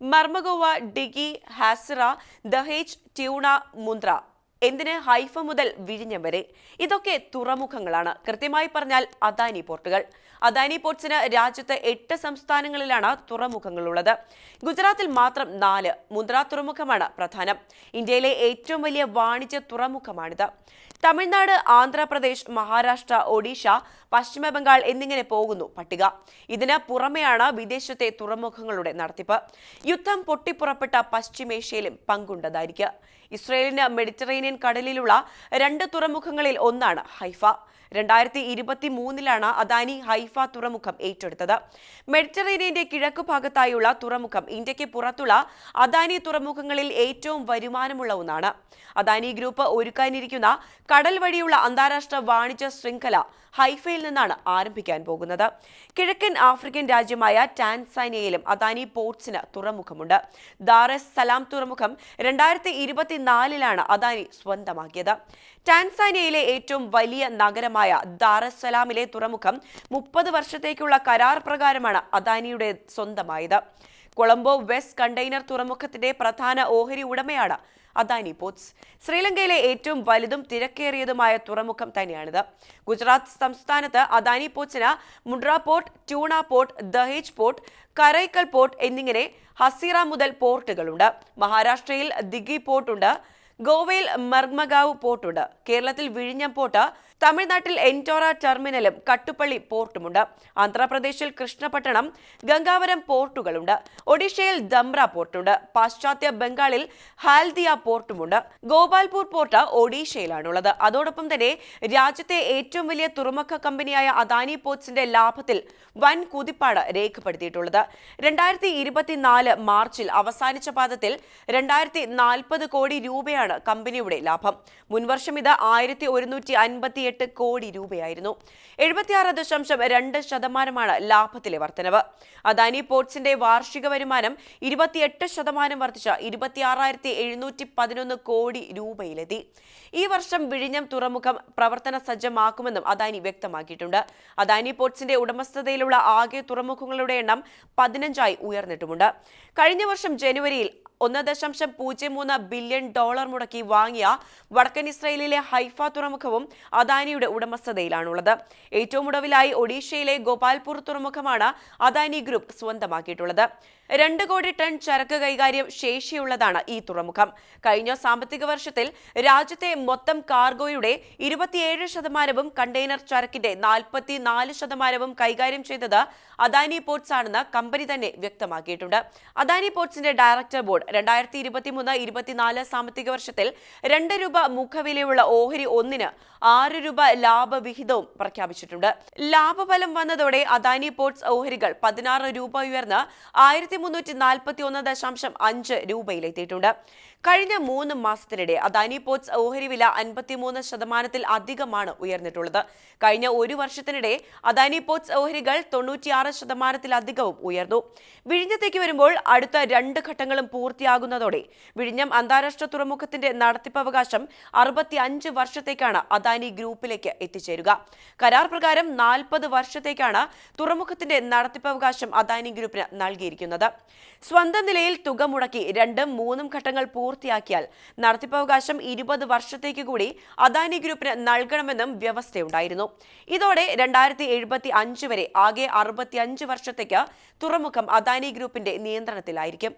മർമഗോവ ഡിഗി ഹാസിറ ദഹേജ് ട്യൂണ മുന്ദ്ര. എന്തിന് ഹൈഫ മുതൽ വിഴിഞ്ഞം വരെ? ഇതൊക്കെ തുറമുഖങ്ങളാണ്. കൃത്യമായി പറഞ്ഞാൽ അദാനി പോർട്ടുകൾ. അദാനി പോർട്സിന് രാജ്യത്ത് എട്ട് സംസ്ഥാനങ്ങളിലാണ് തുറമുഖങ്ങളുള്ളത്. ഗുജറാത്തിൽ മാത്രം നാല്. മുന്ദ്ര തുറമുഖമാണ് പ്രധാനം. ഇന്ത്യയിലെ ഏറ്റവും വലിയ വാണിജ്യ തുറമുഖമാണിത്. തമിഴ്നാട് ആന്ധ്രാപ്രദേശ് മഹാരാഷ്ട്ര ഒഡീഷ പശ്ചിമബംഗാൾ എന്നിങ്ങനെ പോകുന്നു പട്ടിക. ഇതിന് പുറമെയാണ് വിദേശത്തെ തുറമുഖങ്ങളുടെ നടത്തിപ്പ്. യുദ്ധം പൊട്ടിപ്പുറപ്പെട്ട പശ്ചിമേഷ്യയിലും പങ്കുണ്ടതായിരിക്കും. ഇസ്രയേലിന് മെഡിറ്ററേനിയൻ കടലിലുള്ള രണ്ട് തുറമുഖങ്ങളിൽ ഒന്നാണ് ഹൈഫ. രണ്ടായിരത്തി ഇരുപത്തി മൂന്നിലാണ് അദാനി ഹൈഫ തുറമുഖം ഏറ്റെടുത്തത്. മെഡിറ്ററേനിയന്റെ കിഴക്കു ഭാഗത്തായുള്ള തുറമുഖം ഇന്ത്യയ്ക്ക് പുറത്തുള്ള അദാനി തുറമുഖങ്ങളിൽ ഏറ്റവും വരുമാനമുള്ള ഒന്നാണ്. അദാനി ഗ്രൂപ്പ് ഒരുക്കാനിരിക്കുന്ന കടൽ വഴിയുള്ള അന്താരാഷ്ട്ര വാണിജ്യ ശൃംഖല ഹൈഫയിൽ നിന്നാണ് ആരംഭിക്കാൻ പോകുന്നത്. കിഴക്കൻ ആഫ്രിക്കൻ രാജ്യമായ ടാൻസാനിയയിലും അദാനി പോർട്സിന് തുറമുഖമുണ്ട്. ദാറസ് സലാം തുറമുഖം രണ്ടായിരത്തി ഇരുപത്തിനാലിലാണ് അദാനി സ്വന്തമാക്കിയത്. ടാൻസാനിയയിലെ ഏറ്റവും വലിയ നഗരമായ ദാറസ് സലാമിലെ തുറമുഖം മുപ്പത് വർഷത്തേക്കുള്ള കരാർ പ്രകാരമാണ് അദാനിയുടെ സ്വന്തമായത്. കൊളംബോ വെസ്റ്റ് കണ്ടെയ്നർ തുറമുഖത്തിന്റെ പ്രധാന ഓഹരി ഉടമയാണ് അദാനി പോർട്സ് ശ്രീലങ്കയിലെ ഏറ്റവും വലുതും തിരക്കേറിയതുമായ തുറമുഖം തന്നെയാണിത്. ഗുജറാത്ത് സംസ്ഥാനത്ത് Adani പോർട്സിന് Mundra port Tuna port Dahej port Karaikal port എന്നിങ്ങനെ ഹസീറ മുതൽ പോർട്ടുകളുണ്ട്. മഹാരാഷ്ട്രയിൽ ദിഗി പോർട്ടുണ്ട് ഗോവയിൽ മർമഗാവ് പോർട്ടുണ്ട് കേരളത്തിൽ വിഴിഞ്ഞം പോർട്ട് തമിഴ്നാട്ടിൽ എന്റോറ ടെർമിനലും കട്ടുപ്പള്ളി പോർട്ടുമുണ്ട്. ആന്ധ്രാപ്രദേശിൽ കൃഷ്ണപട്ടണം ഗംഗാവരം പോർട്ടുകളുണ്ട്. ഒഡീഷയിൽ ദംറ പോർട്ടുണ്ട്. പാശ്ചാത്യ ബംഗാളിൽ ഹാൽദിയ പോർട്ടുമുണ്ട്. ഗോപാൽപൂർ പോർട്ട് ഒഡീഷയിലാണുള്ളത്. അതോടൊപ്പം തന്നെ രാജ്യത്തെ ഏറ്റവും വലിയ തുറമുഖ കമ്പനിയായ അദാനി പോർട്സിന്റെ ലാഭത്തിൽ വൻ കുതിപ്പാട് രേഖപ്പെടുത്തിയിട്ടുള്ളത്. രണ്ടായിരത്തി ഇരുപത്തിനാല് മാർച്ചിൽ അവസാനിച്ച പാദത്തിൽ രണ്ടായിരത്തി നാൽപ്പത് കോടി രൂപയാണ് കമ്പനിയുടെ ലാഭം. മുൻവർഷം ഇത് ആയിരത്തി ഒരുന്നൂറ്റി അൻപത്തി എട്ട് കോടി രൂപയായിരുന്നു. എഴുപത്തിയാറ് ദശാംശം രണ്ട് ശതമാനമാണ് ലാഭത്തിലെ വർധനവ്. അദാനി പോർട്സിന്റെ വാർഷിക വരുമാനം ഇരുപത്തിയെട്ട് ശതമാനം വർദ്ധിച്ച ഇരുപത്തിയാറായിരത്തി എഴുന്നൂറ്റി പതിനൊന്ന് കോടി രൂപയിലെത്തി. ഈ വർഷം വിഴിഞ്ഞം തുറമുഖം പ്രവർത്തന സജ്ജമാക്കുമെന്നും അദാനി വ്യക്തമാക്കിയിട്ടുണ്ട്. അദാനി പോർട്സിന്റെ ഉടമസ്ഥതയിലുള്ള ആകെ തുറമുഖങ്ങളുടെ എണ്ണം പതിനഞ്ചായി ഉയർന്നിട്ടുമുണ്ട്. കഴിഞ്ഞ വർഷം ജനുവരിയിൽ ഒന്ന് ദശാംശം പൂജ്യം മൂന്ന് ബില്യൺ ഡോളർ മുടക്കി വാങ്ങിയ വടക്കൻ ഇസ്രയേലിലെ ഹൈഫ തുറമുഖവും അദാനിയുടെ ഉടമസ്ഥതയിലാണുള്ളത്. ഏറ്റവും ഒടുവിലായി ഒഡീഷയിലെ ഗോപാൽപൂർ തുറമുഖമാണ് അദാനി ഗ്രൂപ്പ് സ്വന്തമാക്കിയിട്ടുള്ളത്. രണ്ട് കോടി ടൺ ചരക്ക് കൈകാര്യം ശേഷിയുള്ളതാണ് ഈ തുറമുഖം. കഴിഞ്ഞ സാമ്പത്തിക വർഷത്തിൽ രാജ്യത്തെ മൊത്തം കാർഗോയുടെ ഇരുപത്തിയേഴ് ശതമാനവും കണ്ടെയ്നർ ചരക്കിന്റെ നാൽപ്പത്തിനാല് ശതമാനവും കൈകാര്യം ചെയ്തത് അദാനി പോർട്സ് ആണെന്ന് കമ്പനി തന്നെ വ്യക്തമാക്കിയിട്ടുണ്ട്. അദാനി പോർട്സിന്റെ ഡയറക്ടർ ബോർഡ് രണ്ടായിരത്തി ഇരുപത്തിമൂന്ന് ഇരുപത്തിനാല് സാമ്പത്തിക വർഷത്തിൽ രണ്ട് രൂപ മുഖവിലയുള്ള ഓഹരി ഒന്നിന് ആറ് രൂപ ലാഭവിഹിതവും പ്രഖ്യാപിച്ചിട്ടുണ്ട്. ലാഭഫലം വന്നതോടെ അദാനി പോർട്സ് ഓഹരികൾ പതിനാറ് രൂപ ഉയർന്ന് ആയിരത്തി മുന്നൂറ്റി നാൽപ്പത്തി ഒന്ന് ദശാംശം അഞ്ച് രൂപയിലെത്തിയിട്ടുണ്ട്. കഴിഞ്ഞ മൂന്ന് മാസത്തിനിടെ അദാനി പോർട്സ് ഓഹരി വില അൻപത്തിമൂന്ന് ശതമാനത്തിൽ അധികമാണ് ഉയർന്നിട്ടുള്ളത്. കഴിഞ്ഞ ഒരു വർഷത്തിനിടെ അദാനി പോർട്സ് ഓഹരികൾ തൊണ്ണൂറ്റിയാറ് ശതമാനത്തിലധികവും ഉയർന്നു. വിഴിഞ്ഞത്തേക്ക് വരുമ്പോൾ അടുത്ത രണ്ട് ഘട്ടങ്ങളും പൂർത്തിയാകുന്നതോടെ വിഴിഞ്ഞം അന്താരാഷ്ട്ര തുറമുഖത്തിന്റെ നടത്തിപ്പവകാശം അറുപത്തി അഞ്ച് വർഷത്തേക്കാണ് അദാനി ഗ്രൂപ്പിലേക്ക് എത്തിച്ചേരുക. കരാർ പ്രകാരം നാൽപ്പത് വർഷത്തേക്കാണ് തുറമുഖത്തിന്റെ നടത്തിപ്പവകാശം അദാനി ഗ്രൂപ്പിന് നൽകിയിരിക്കുന്നത്. സ്വന്തം നിലയിൽ തുക മുടക്കി രണ്ടും മൂന്നും ഘട്ടങ്ങൾ പൂർത്തിയാക്കിയാൽ നടത്തിപ്പവകാശം ഇരുപത് വർഷത്തേക്ക് കൂടി അദാനി ഗ്രൂപ്പിന് നൽകണമെന്നും വ്യവസ്ഥയുണ്ടായിരുന്നു. ഇതോടെ രണ്ടായിരത്തി എഴുപത്തി അഞ്ച് വരെ ആകെ അറുപത്തി അഞ്ച് വർഷത്തേക്ക് തുറമുഖം അദാനി ഗ്രൂപ്പിന്റെ നിയന്ത്രണത്തിലായിരിക്കും.